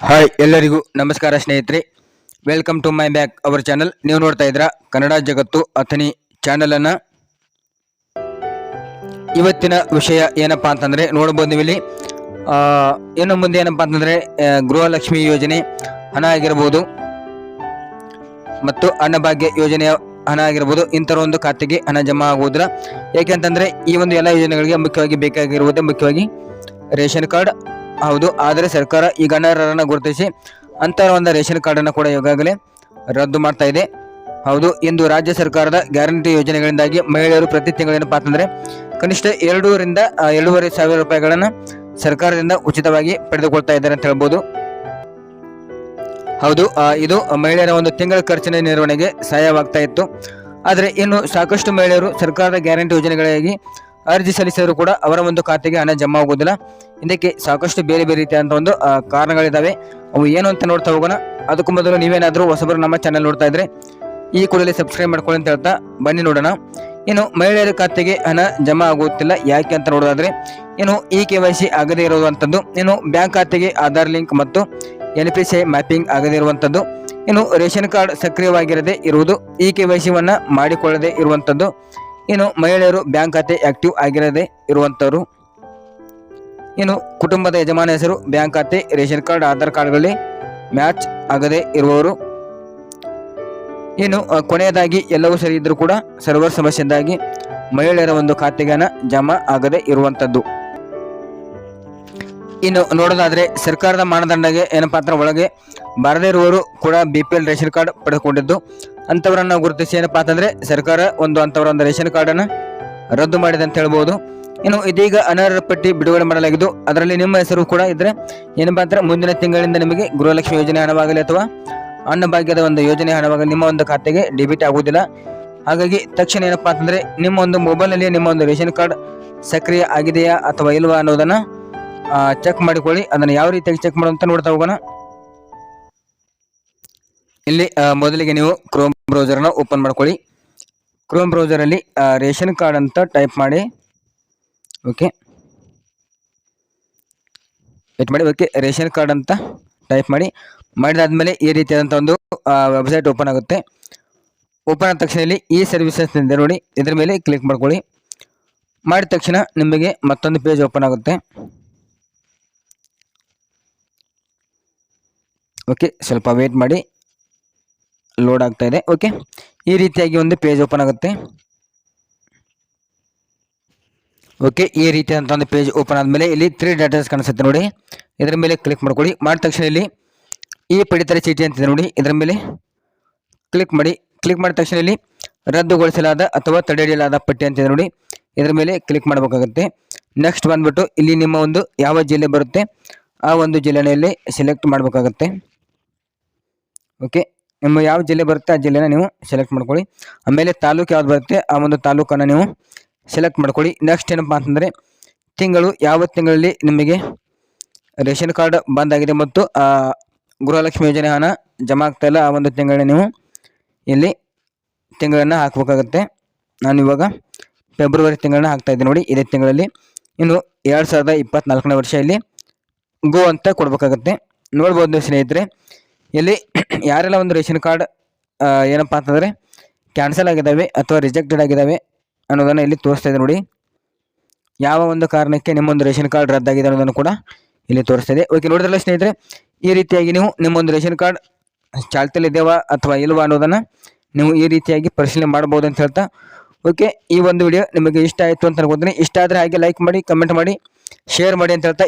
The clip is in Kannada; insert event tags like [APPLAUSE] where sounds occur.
ಹಾಯ್ ಎಲ್ಲರಿಗೂ ನಮಸ್ಕಾರ ಸ್ನೇಹಿತರೆ. Welcome to my back our channel ನೀವು ನೋಡ್ತಾ ಇದ್ರ ಕನ್ನಡ ಜಗತ್ತು ಅಥಣಿ ಚಾನಲನ್ನು ಇವತ್ತಿನ ವಿಷಯ ಏನಪ್ಪಾ ಅಂತಂದ್ರೆ ನೋಡ್ಬೋದು ಇಲ್ಲಿ ಇನ್ನು ಮುಂದೆ ಏನಪ್ಪಾ ಅಂತಂದ್ರೆ ಗೃಹ ಗೃಹಲಕ್ಷ್ಮಿ ಯೋಜನೆ ಹಣ ಆಗಿರ್ಬೋದು ಮತ್ತು ಅನ್ನಭಾಗ್ಯ ಯೋಜನೆಯ ಹಣ ಆಗಿರ್ಬೋದು ಇಂಥರ ಒಂದು ಖಾತೆಗೆ ಹಣ ಜಮಾ ಆಗುವುದಿಲ್ಲ. ಯಾಕೆಂತಂದ್ರೆ ಈ ಒಂದು ಎಲ್ಲ ಯೋಜನೆಗಳಿಗೆ ಮುಖ್ಯವಾಗಿ ಬೇಕಾಗಿರುವುದೇ ಮುಖ್ಯವಾಗಿ ರೇಷನ್ ಕಾರ್ಡ್ ಹೌದು, ಆದರೆ ಸರ್ಕಾರ ಈ ಗಣ್ಯರನ್ನು ಗುರುತಿಸಿ ಅಂತರ ಒಂದು ರೇಷನ್ ಕಾರ್ಡನ್ನು ಕೂಡ ಈಗಾಗಲೇ ರದ್ದು ಮಾಡ್ತಾ ಇದೆ. ಹೌದು, ಇಂದು ರಾಜ್ಯ ಸರ್ಕಾರದ ಗ್ಯಾರಂಟಿ ಯೋಜನೆಗಳಿಂದಾಗಿ ಮಹಿಳೆಯರು ಪ್ರತಿ ತಿಂಗಳು ಏನಪ್ಪಾ ಅಂತಂದರೆ ಕನಿಷ್ಠ ಎರಡೂರಿಂದ ಎರಡೂವರೆ ಸಾವಿರ ರೂಪಾಯಿಗಳನ್ನು ಸರ್ಕಾರದಿಂದ ಉಚಿತವಾಗಿ ಪಡೆದುಕೊಳ್ತಾ ಇದ್ದಾರೆ ಅಂತ ಹೇಳ್ಬೋದು. ಹೌದು ಇದು ಮಹಿಳೆಯರ ಒಂದು ತಿಂಗಳ ಖರ್ಚಿನ ನಿರ್ವಹಣೆಗೆ ಸಹಾಯವಾಗ್ತಾ ಇತ್ತು. ಆದರೆ ಇನ್ನು ಸಾಕಷ್ಟು ಮಹಿಳೆಯರು ಸರ್ಕಾರದ ಗ್ಯಾರಂಟಿ ಯೋಜನೆಗಳಿಗಾಗಿ ಅರ್ಜಿ ಸಲ್ಲಿಸಿದರೂ ಕೂಡ ಅವರ ಒಂದು ಖಾತೆಗೆ ಹಣ ಜಮಾ ಆಗುವುದಿಲ್ಲ. ಇದಕ್ಕೆ ಸಾಕಷ್ಟು ಬೇರೆ ಬೇರೆ ರೀತಿಯಾದಂಥ ಒಂದು ಕಾರಣಗಳಿದ್ದಾವೆ ಅವು ಏನು ಅಂತ ನೋಡ್ತಾ ಹೋಗೋಣ. ಅದಕ್ಕೂ ಮೊದಲು ನೀವೇನಾದರೂ ಹೊಸಬರು ನಮ್ಮ ಚಾನಲ್ ನೋಡ್ತಾ ಇದ್ರೆ ಈ ಕೂಡಲೇ ಸಬ್ಸ್ಕ್ರೈಬ್ ಮಾಡ್ಕೊಳ್ಳಿ ಅಂತ ಹೇಳ್ತಾ ಬನ್ನಿ ನೋಡೋಣ. ಇನ್ನು ಮಹಿಳೆಯರ ಖಾತೆಗೆ ಹಣ ಜಮಾ ಆಗುತ್ತಿಲ್ಲ. ಯಾಕೆ ಅಂತ ನೋಡೋದಾದ್ರೆ ಏನು ಇ ಕೆ ವೈ ಸಿ ಆಗದೇ ಇರುವಂಥದ್ದು ಏನು ಬ್ಯಾಂಕ್ ಖಾತೆಗೆ ಆಧಾರ್ ಲಿಂಕ್ ಮತ್ತು ಎನ್ ಪಿ ಸಿ ಮ್ಯಾಪಿಂಗ್ ಆಗದೇ ಇರುವಂಥದ್ದು, ಇನ್ನು ರೇಷನ್ ಕಾರ್ಡ್ ಸಕ್ರಿಯವಾಗಿರದೇ ಇರುವುದು ಇ ಕೆ ವೈ ಸಿವನ್ನು ಮಾಡಿಕೊಳ್ಳದೇ ಇರುವಂಥದ್ದು. ಇನ್ನು ಮಹಿಳೆಯರು ಬ್ಯಾಂಕ್ ಖಾತೆ ಆಕ್ಟಿವ್ ಆಗಿರದೆ ಇರುವಂಥವ್ರು ಇನ್ನು ಕುಟುಂಬದ ಯಜಮಾನ ಹೆಸರು ಬ್ಯಾಂಕ್ ಖಾತೆ, ರೇಷನ್ ಕಾರ್ಡ್, ಆಧಾರ್ ಕಾರ್ಡ್ಗಳಲ್ಲಿ ಮ್ಯಾಚ್ ಆಗದೆ ಇರುವವರು. ಇನ್ನು ಕೊನೆಯದಾಗಿ ಎಲ್ಲವೂ ಸರಿ ಇದ್ದರೂ ಕೂಡ ಸರ್ವರ್ ಸಮಸ್ಯೆಯಿಂದಾಗಿ ಮಹಿಳೆಯರ ಒಂದು ಖಾತೆಗೆ ಹಣ ಜಮಾ ಆಗದೆ ಇರುವಂಥದ್ದು ಇನ್ನು ನೋಡೋದಾದರೆ ಸರ್ಕಾರದ ಮಾನದಂಡಗೆ ಏನಪ್ಪಾ ಅಂದ್ರೆ ಒಳಗೆ ಬಾರದೇ ಇರುವವರು ಕೂಡ B P L ration card ಪಡೆದುಕೊಂಡಿದ್ದು, ಅಂಥವರನ್ನು ಗುರುತಿಸಿ ಏನಪ್ಪಾ ಅಂತಂದ್ರೆ ಸರ್ಕಾರ ಒಂದು ಅಂಥವರ ಒಂದು ರೇಷನ್ ಕಾರ್ಡನ್ನು ರದ್ದು ಮಾಡಿದೆ ಅಂತ ಹೇಳ್ಬೋದು. ಇನ್ನು ಇದೀಗ ಅನರ್ಹ ಪಟ್ಟಿ ಬಿಡುಗಡೆ ಮಾಡಲಾಗಿದ್ದು, ಅದರಲ್ಲಿ ನಿಮ್ಮ ಹೆಸರು ಕೂಡ ಇದ್ದರೆ ಏನಪ್ಪಾ ಅಂದ್ರೆ ಮುಂದಿನ ತಿಂಗಳಿಂದ ನಿಮಗೆ ಗೃಹಲಕ್ಷ್ಮಿ ಯೋಜನೆ ಹಣವಾಗಲಿ ಅಥವಾ ಅನ್ನಭಾಗ್ಯದ ಒಂದು ಯೋಜನೆ ಹಣವಾಗಲಿ, ನಿಮ್ಮ ಒಂದು ಖಾತೆಗೆ ಡೆಬಿಟ್ ಆಗುವುದಿಲ್ಲ. ಹಾಗಾಗಿ ತಕ್ಷಣ ಏನಪ್ಪಾ ಅಂತಂದ್ರೆ ನಿಮ್ಮ ಒಂದು ಮೊಬೈಲ್ನಲ್ಲಿ ನಿಮ್ಮ ಒಂದು ರೇಷನ್ ಕಾರ್ಡ್ ಸಕ್ರಿಯ ಆಗಿದೆಯಾ ಅಥವಾ ಇಲ್ವಾ ಅನ್ನೋದನ್ನ ಚೆಕ್ ಮಾಡಿಕೊಳ್ಳಿ. ಅದನ್ನು ಯಾವ ರೀತಿಯಾಗಿ ಚೆಕ್ ಮಾಡುವಂತ ನೋಡ್ತಾ ಹೋಗೋಣ. ಇಲ್ಲಿ ಮೊದಲಿಗೆ ನೀವು ಕ್ರೋಮ್ ಬ್ರೌಸರ್ನ ಓಪನ್ ಮಾಡ್ಕೊಳ್ಳಿ. ಕ್ರೋಮ್ ಬ್ರೌಸರಲ್ಲಿ ರೇಷನ್ ಕಾರ್ಡ್ ಅಂತ ಟೈಪ್ ಮಾಡಿ. ಓಕೆ ವೆಯ್ಟ್ ಮಾಡಿ. ಓಕೆ ರೇಷನ್ ಕಾರ್ಡ್ ಅಂತ ಟೈಪ್ ಮಾಡಿ. ಮಾಡಿದಾದ್ಮೇಲೆ ಈ ರೀತಿಯಾದಂಥ ಒಂದು ವೆಬ್ಸೈಟ್ ಓಪನ್ ಆಗುತ್ತೆ. ಓಪನ್ ಆದ ತಕ್ಷಣ ಇಲ್ಲಿ ಈ ಸರ್ವಿಸಸ್ ನೋಡಿ, ಇದರ ಮೇಲೆ ಕ್ಲಿಕ್ ಮಾಡ್ಕೊಳ್ಳಿ. ಮಾಡಿದ ತಕ್ಷಣ ನಿಮಗೆ ಮತ್ತೊಂದು ಪೇಜ್ ಓಪನ್ ಆಗುತ್ತೆ. ಓಕೆ ಸ್ವಲ್ಪ ವೇಟ್ ಮಾಡಿ. ಲೋಡ್ ಆಗ್ತಾ ಇದೆ. ಓಕೆ ಈ ರೀತಿಯಾಗಿ ಒಂದು ಪೇಜ್ ಓಪನ್ ಆಗುತ್ತೆ. ಓಕೆ ಈ ರೀತಿಯಾದಂಥ ಒಂದು ಪೇಜ್ ಓಪನ್ ಆದಮೇಲೆ ಇಲ್ಲಿ ತ್ರೀ ಡಾಟಾಸ್ ಕಾಣಿಸುತ್ತೆ ನೋಡಿ. ಇದರ ಮೇಲೆ ಕ್ಲಿಕ್ ಮಾಡ್ಕೊಳ್ಳಿ. ಮಾಡಿದ ತಕ್ಷಣ ಇಲ್ಲಿ ಈ ಪಡಿತರ ಚೀಟಿ ಅಂತಿದೆ ನೋಡಿ. ಇದರ ಮೇಲೆ ಕ್ಲಿಕ್ ಮಾಡಿ. ಕ್ಲಿಕ್ ಮಾಡಿದ ತಕ್ಷಣ ಇಲ್ಲಿ ರದ್ದುಗೊಳಿಸಲಾದ ಅಥವಾ ತಡೆಹಿಡಿಯಲಾದ ಪಟ್ಟಿ ಅಂತಿದೆ ನೋಡಿ. ಇದರ ಮೇಲೆ ಕ್ಲಿಕ್ ಮಾಡಬೇಕಾಗುತ್ತೆ. ನೆಕ್ಸ್ಟ್ ಬಂದ್ಬಿಟ್ಟು ಇಲ್ಲಿ ನಿಮ್ಮ ಒಂದು ಯಾವ ಜಿಲ್ಲೆ ಬರುತ್ತೆ, ಆ ಒಂದು ಜಿಲ್ಲೆಯಲ್ಲಿ ಸೆಲೆಕ್ಟ್ ಮಾಡಬೇಕಾಗುತ್ತೆ. ಓಕೆ ನಿಮ್ಮ ಯಾವ ಜಿಲ್ಲೆ ಬರುತ್ತೆ ಆ ಜಿಲ್ಲೆನ ನೀವು ಸೆಲೆಕ್ಟ್ ಮಾಡ್ಕೊಳ್ಳಿ. ಆಮೇಲೆ ತಾಲೂಕು ಯಾವ್ದು ಬರುತ್ತೆ ಆ ಒಂದು ತಾಲೂಕನ್ನು ನೀವು ಸೆಲೆಕ್ಟ್ ಮಾಡ್ಕೊಳ್ಳಿ. ನೆಕ್ಸ್ಟ್ ಏನಪ್ಪ ಅಂತಂದರೆ ತಿಂಗಳು ಯಾವ ತಿಂಗಳಲ್ಲಿ ನಿಮಗೆ ರೇಷನ್ ಕಾರ್ಡ್ ಬಂದಾಗಿದೆ ಮತ್ತು ಆ, ಗೃಹಲಕ್ಷ್ಮಿ ಯೋಜನೆ ಹಣ ಜಮಾ ಆಗ್ತಾ ಆ ಒಂದು ತಿಂಗಳ ನೀವು ಇಲ್ಲಿ ತಿಂಗಳನ್ನು ಹಾಕಬೇಕಾಗುತ್ತೆ. ನಾನು ಇವಾಗ ಫೆಬ್ರವರಿ ತಿಂಗಳನ್ನ ಹಾಕ್ತಾ ಇದ್ದೀನಿ ನೋಡಿ ಇದೇ ತಿಂಗಳಲ್ಲಿ. ಇನ್ನು ಎರಡು ಸಾವಿರದ ಇಪ್ಪತ್ನಾಲ್ಕನೇ ವರ್ಷ ಇಲ್ಲಿ ಗೋ ಅಂತ ಕೊಡಬೇಕಾಗತ್ತೆ. ನೋಡ್ಬೋದು ಸ್ನೇಹಿತರೆ ಇಲ್ಲಿ [CLEARS THROAT] ಯಾರೆಲ್ಲ ಒಂದು ರೇಷನ್ ಕಾರ್ಡ್ ಏನಪ್ಪ ಅಂತಂದರೆ ಕ್ಯಾನ್ಸಲ್ ಆಗಿದ್ದಾವೆ ಅಥವಾ ರಿಜೆಕ್ಟೆಡ್ ಆಗಿದ್ದಾವೆ ಅನ್ನೋದನ್ನು ಇಲ್ಲಿ ತೋರಿಸ್ತಾ ಇದೆ ನೋಡಿ. ಯಾವ ಒಂದು ಕಾರಣಕ್ಕೆ ನಿಮ್ಮೊಂದು ರೇಷನ್ ಕಾರ್ಡ್ ರದ್ದಾಗಿದೆ ಅನ್ನೋದನ್ನು ಕೂಡ ಇಲ್ಲಿ ತೋರಿಸ್ತಾ ಇದೆ. ಓಕೆ ನೋಡಿದ್ರಲ್ಲ ಸ್ನೇಹಿತರೆ, ಈ ರೀತಿಯಾಗಿ ನೀವು ನಿಮ್ಮೊಂದು ರೇಷನ್ ಕಾರ್ಡ್ ಚಾಲ್ತಿಯಲ್ಲಿ ಇದ್ದೇವಾ ಅಥವಾ ಇಲ್ವಾ ಅನ್ನೋದನ್ನು ನೀವು ಈ ರೀತಿಯಾಗಿ ಪರಿಶೀಲನೆ ಮಾಡ್ಬೋದು ಅಂತ ಹೇಳ್ತಾ. ಓಕೆ ಈ ಒಂದು ವಿಡಿಯೋ ನಿಮಗೆ ಇಷ್ಟ ಆಯಿತು ಅಂತ ಅನ್ಕೋತೀನಿ. ಇಷ್ಟ ಆದರೆ ಹಾಗೆ ಲೈಕ್ ಮಾಡಿ ಕಮೆಂಟ್ ಮಾಡಿ ಶೇರ್ ಮಾಡಿ ಅಂತ ಹೇಳ್ತಾ.